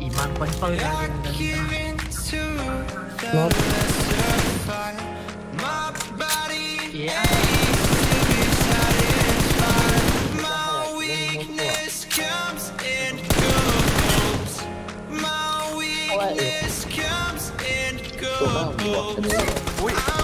อีมันคนเปิดได้เลยนะ Not เอ๊ะเพราะว่าเอตัวมากบวกกันเลย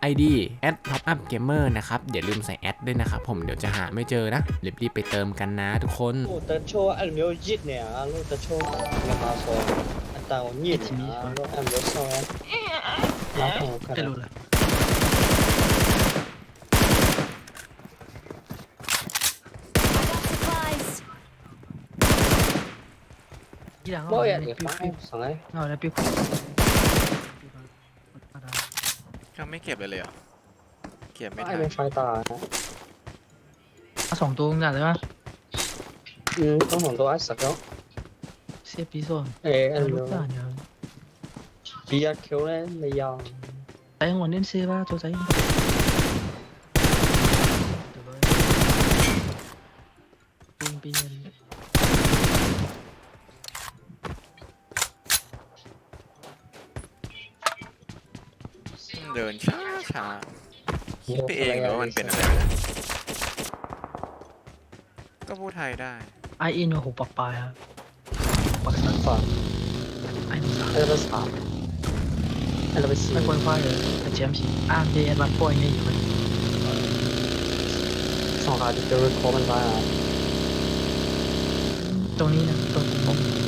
ID at top up gamer นะครับอย่าลืมใส่แอดด้วยนะครับผมเดี๋ยวจะหาไม่เจอนะรีบๆไปเติมกันนะทุกคนลูกตะโชว์อันเมียวยิดเนี่ยลูกตะโชว์เงามาโซอันตางยิดเนี่ยลูกอันเมียวโซแล้วของกันจะรู้ละบ่อยอาอะเลเดี๋ยวไปสองไอ้เอาแล้วปิ๊ บก็ไม่เก็บเลยเลยเหรอเก็บไม่ไอ้ทันเป็นไฟตาเอาสองตัวกันเลยปะอืมต้องของตัวไอ้สักแล้วเสียบปีส่วนเอ้อันลูเมียกวตาเนี่ยปียคิวเลยไม่ยอมไอ้หัวเล่นเสียบ้าตัวใจปีนปีน เดินช้าช้าคิดไปเองหรือว่ามันเป็นอะไรวะก็พูดไทยได้ ไออินหัวปากปลายครับปากสันฝันไอ้หนุ่มสาวไอ้เราไปสามไอ้เราไปสี่ไม่ควรควายเลยแต่เจมส์อ่านเดียร์บันป่วยเนี่ยอยู่มันสองขาที่เจอโคมันมาตรงนี้นะตรงผม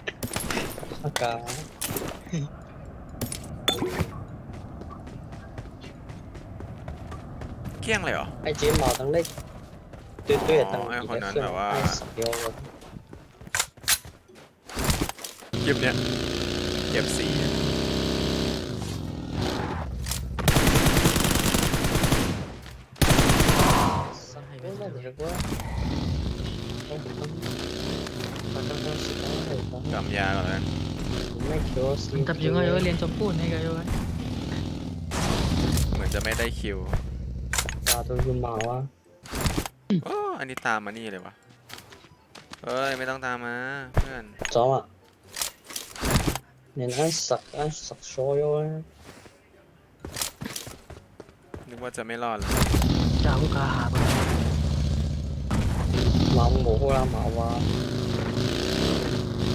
อ่านกาเชียมเนี่ยหมดคนท้ายไอ้อะเชียมเนี่ยหมดเชียมไอ้ปีฮักกาจ้ะแล้วอืมจ้ะควายเธอไปอินกัดว่าบนฮักกาถึงมีฟ้ากับอืมเจอไอ้หายมียังเน่นบ่แอะโยนบ่อันเชิงแล้วโยเที่ยงเลยเหรอ Marked a location. I'm recalling a teammate. ไม่ไอไอเป็นฟอไฮเป็นในสมาร์ทเขาเชียมเหมือนกันเขาเป็นไฮเป็นเลย Thanks สมาร์ทเป็นวิจัยกันฮักกาเที่ยงเลยเหรอ ไอ้เจมหมอทั้งเล็กตื้อๆตั้งอ๋อไอ้คนนั้นแบบว่า ไอ้สักเดียวคลิปเนี้ยเก็บสีอะสักเดียวไม่รู้ว่าโอ้โหมันต้องต้องสิบห้าเลยครับกำยาก่อนนะไม่คิดว่าสิตับยังไงเรียนจบพูดในไงวะเหมือนจะไม่ได้คิวตาตัวยุ่มหมาวะโอ้อันนี้ตามมานี่เลยวะเอ้ยไม่ต้องตามมาเพื่อนจอมอะเนี่ยไอ้สักไอ้สักโชว์อยู่นะนึกว่าจะไม่รอดเลยจ้าผู้กาหาไปหมาหมูพวกเราหมาวะเฮ้ยเหลือร้อยเงี้ ย Marked a location. บนหมูตื่นนะอันนู้นว่าหมาหมูพวกโอ้ยเอ็ดสิให้สักไม่หมดโอ้เฟ้ยยเจ็บเว้ยมาสามอะมันจะสังเอาอยู่วะ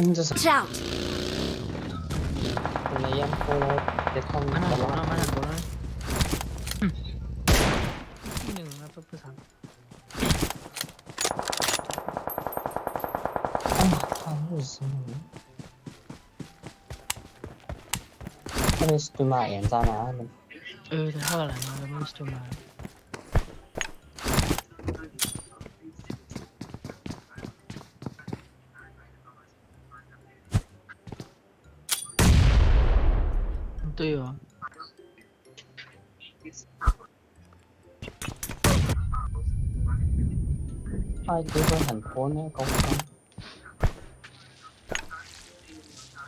ันจะสัก Watch นยังโคเด็ดองมาหนักมาหนักกว่หนึ่งนะเพื่อนสามต้อหาทางอเสมอถ้าเป็นสตูมาเอ็นซานะมเออแต่เท่าไหร่มาแล้วไม่สตูมา cái bên thành phố nó công công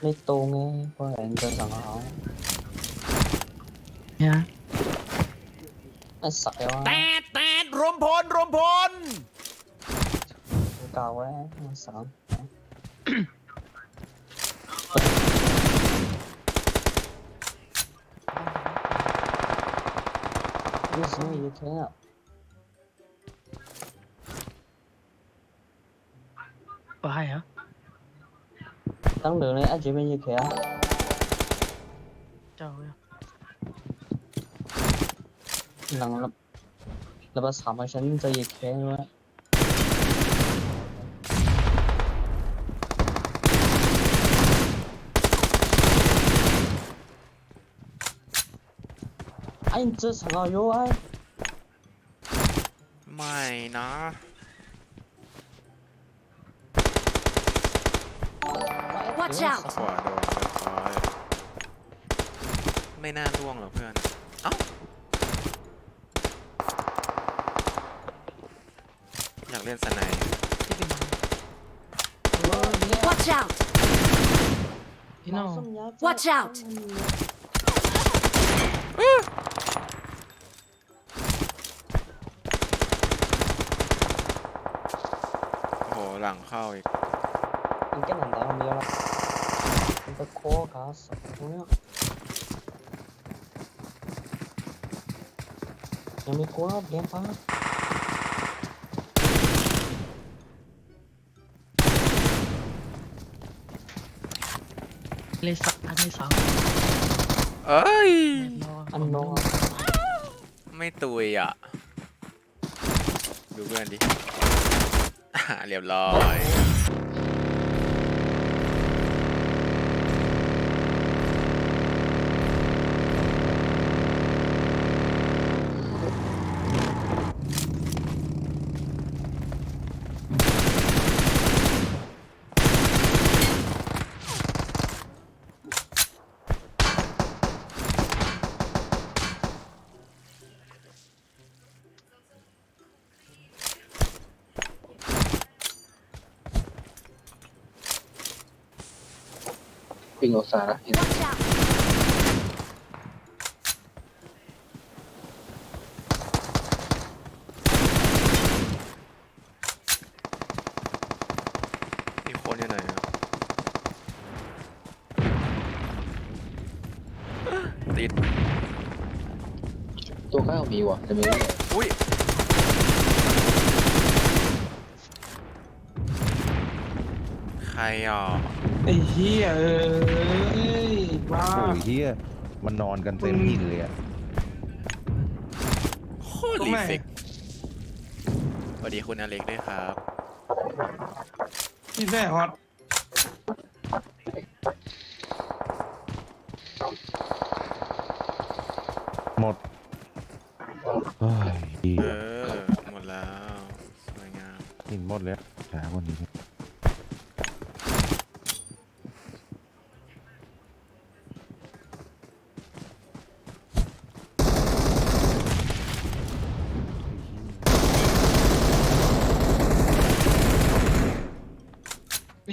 lấy tô nghe có lẽ cho rằng họ เนี่ย nó sợ quá แตดแตดรวมพลรวมพล cao quá nó sợ cái gì như thế nào ว่าให้เหรอ tăng đường này anh chỉ bên như thế เจ้าเนี่ย lần là là bà sắm mà chân cho như thế luôn á anh chưa sẵn nào vô ai ไม่นะ Watch out ขวาโดนเรียบร้อยไม่น่าล่วงหรอกเพื่อน เอ้า อยากเล่นสไนด์ที่เป็น Watch out! พี่น้อง Watch out! โอ้โห หลังเข้าอีก Những cái nền tảng không nhiều lắm Chúng ta cố cả sập thôi á ยังไม่กลัวเลี้ยงฟ้าเลยสักอันนี้สองเอ้ยอันโนไม่ตุยอะ ดูเพื่อนดิอ่าเรียบร้อย Watch out! มีคนอยู่ไหนอะติดตัวข้าวมีว่ะแต่ไม่รู้อุ้ย รอะไอ้เหี้ยเอ้ยว้า โอ้ยเฮียมันนอนกันเต็มหินเลยอะโคตรรีเฟกสวัสดีคุณอเล็กด้วยครับ พี่แท้ฮอตหมดเฮ้ยเหี้เอยอหมดแล้ว สวยงามหินหมดแล้วช้ากว่านี้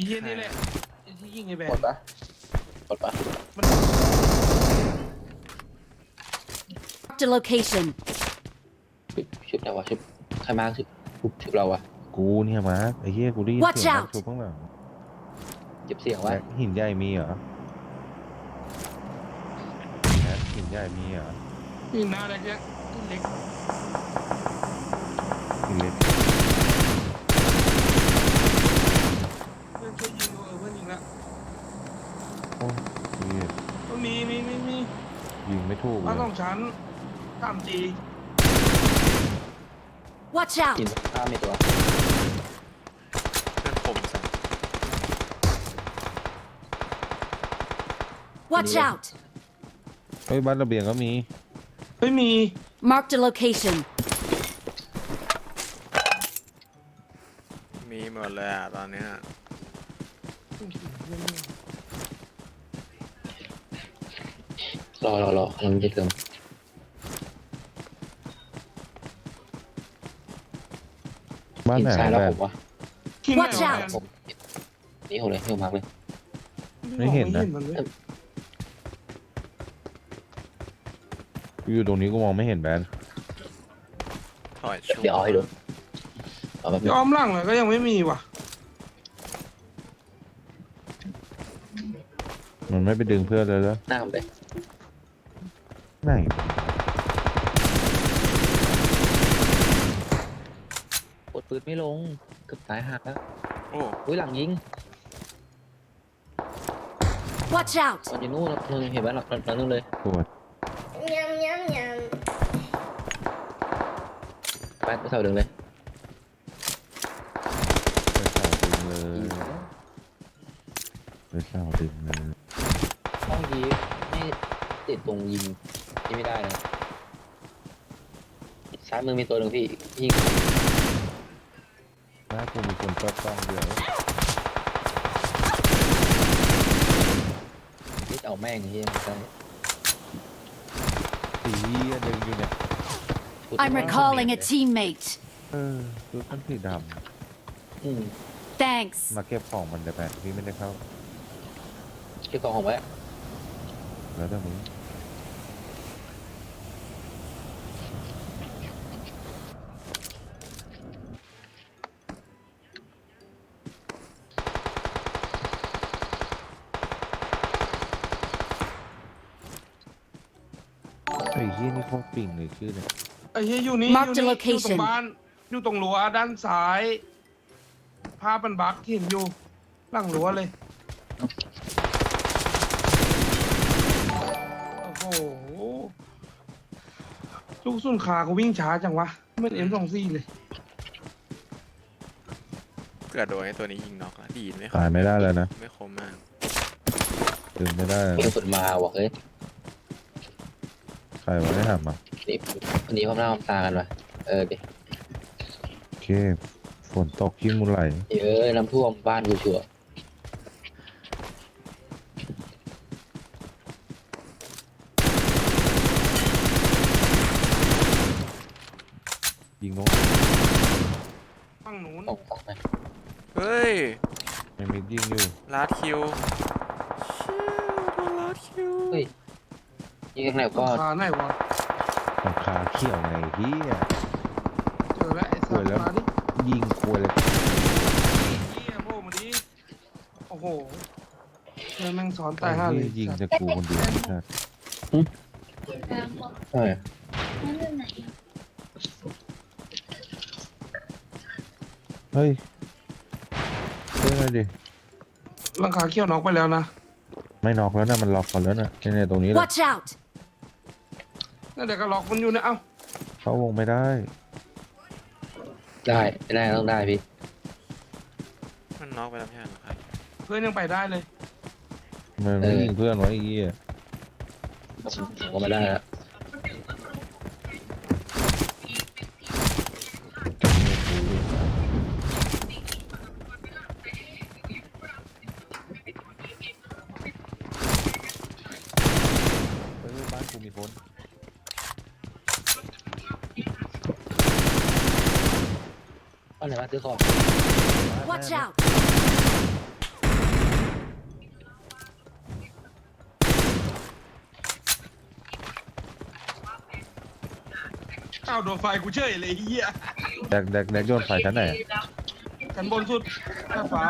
เหี้ยนี่แหละไอ้ที่ยิงไอ้แบหมนดปะหมดปะ Marked a location. ชุบชุบเราวะชุบใครมาชุบชุบชุบเราวะกูเนี่ยมาร์คไอ้เฮียกูได้ยิน Watch เสียง out นักชุบข้างหลังเก็บเสียงไว้แม็กหินใหญ่มีเหรอแม็กหินใหญ่มีเหรอยิงหน้าได้แค่เล็กหินเล็ก เพื่อนช่วยยิงดูเออเพื่อนยิงละ โอ้ยเหี้ย ก็มีมีมีมี ยิงไม่ถูกเล บ้าน ย สองชั้นสามจี Watch out! กินข้าวมีตัวเพื่อนผมสัน Watch out! เฮ้ยบ้านระเบียงก็มี ไม่มี Marked a location. มีหมดเลยอะตอนเนี้ย รอรอรอมันจะเติมบ้านหินไหนซ้ายอะแล้วแบผบ มวะที่ไหน Watch วะ out ผมนี่ผมเลยนี่ผมมาร์กเลยไม่เห็นนะมันเว้ยอยู่ตรงนี้ก็มองไม่เห็นแบนถอยชุบเดี๋ยวเอาให้ดูเอาแบบนี้ย้อมหลังเลยก็ยังไม่มีว่ะ มันไม่ไปดึงเพื่อนเลยแล้ว หน้าผมเลย ไหนกดปืนไม่ลงเกือบตายหักแล้วโอ้อุ้ยหลังยิง Watch out! มันอยู่นู่นนู่นเห็นไหมหลังหลังนู่นเลยปวดไปไปเสาดึงเลยไปเสาดึงเลยไปเสาดึงเลยห้องยีไม่ติดตรงยิง ยิงไม่ได้นะซ้ายมือมีตัวหนึ่งพี่ยิงหน้ากูมีคนจับต้องเดียวนี่เอาแม่งเฮียใช่สีเหี้ยดึงอยู่เนี่ย I'm recalling a teammate. เออดูขั้นสีดอืม Thanks. ำมาเก็บของมันแต่แบนพี่ไม่ได้เข้า เก็บกล่องของไว้แล้วแต่มึงไอ้เหี้ยนี่โคตร ปิ่งเลยชื่อเนี่ยไอ้เหี้ยอยู่นี่ Mark อยู่ the นี่อยู่ตรง location บ้าน อยู่ตรงรั้วด้านซ้ายภาพมันบักที่เห็นอยู่หลังรั้วเลย โอ้โหลูกสุนขาเขาวิ่งช้าจังวะไม่เอ็มสองซี่เลย เกิดโดนไอ้ตัวนี้ยิงน็อกแล้วดีดไม่คตายไม่ได้แล้วนะไม่คมมากดึงไม่ได้แล้วมีกนะระสุนมาว่ะเฮ้ยใค รวะได้ทำอะนี่วันนี้พร้อมหน้าพร้อมตากันวะเออดิโอเคฝนตกขี้มูไหลเอ้ยน้ำท่วมบ้านกูชัวร์ยิงนกฝั่งนู้นตกฟังไหมเฮ้ยไม่มียิงอยู่ ลาดคิวเชี่ยโดนลาดคิว เฮ้ย ยิงกันไหนก็ก็ขาไหนวะหลังคาเขี้ยวไงเฮีย เจอแล้วไอ้สัสวยตว์แล้ว มาดิยิงควยเลยเหี้ยโผล่มาดิโอ้โหเจอแม่งสอนตายห้าเลยยิงจะกูคนเดียวนะ ใช่เฮ้ยเฮ้ยหน่อยดิ หลังคาเขี้ยวน็อกไปแล้วนะไม่น็อกแล้วนะมันล็อกก่อนแล้วนะเนี่ยๆตรงนี้แหละ Watch out! นั่นเดี๋ยวก็ล็อกมันอยู่นะเอ้าเข้าวงไม่ได้ได้ไม่ได้ต้องได้พี่ มันน็อกไปแล้วไม่ใช่เหรอครับเพื่อนยังไปได้เลยมันไม่ยิงเพื่อนไว้ไอ้เหี้ยผมก็ไม่ได้แล้ว อของ Watch out! อ้าวโดนไฟกูเฉยเลยไอ้เฮียแดกแดกแดกโยนไฟชั้นไหนอะชั้นบนสุดหน้าฟ้า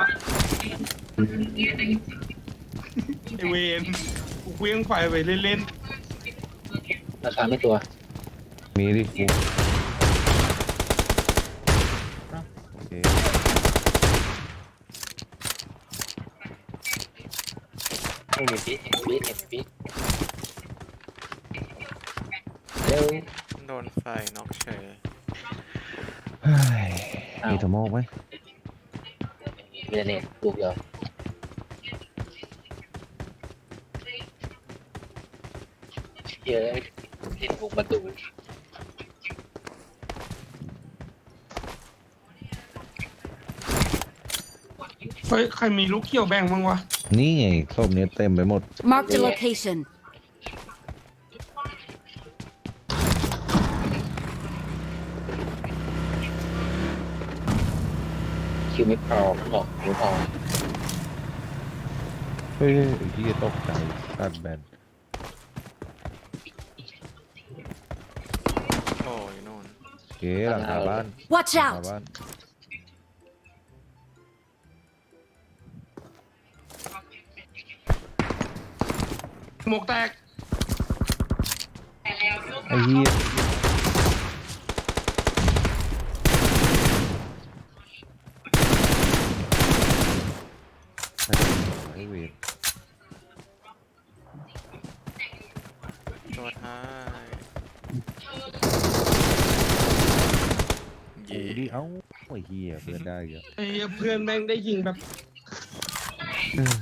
ไอเวนกูเคลี้ยงไฟไปเล่นราคาไม่ตัว มีดิกูโอเค ไม่มีปีเห็นปีเห็นปีเร็วโดนไฟน็อกเฉยเฮ้ยมีสโมองไหมมีแต่เน็ตลูกเดียวเยอะเห็นวงประตูเฮ้ย ใครมีลูกเขียวแบ่งบ้างวะ นี่ไงส้มเนี้ยเต็มไปหมด Marked a location. คิวไม่พอหรอกไม่พอเฮ้ยไอ้ที่ตกใจตัดแบนโอ้ยโน่น เก๋หลังคาบ้าน Watch หลังคา out! บ้าน หมวกแตก ไอ้เหี้ยไอ้เวรตัวท้ายโอ้เย่ดิเอ้าไอ้เหี้ยเพื่อนได้เยอะไอ้เพื่อนแม่งได้ยิงแบบเออ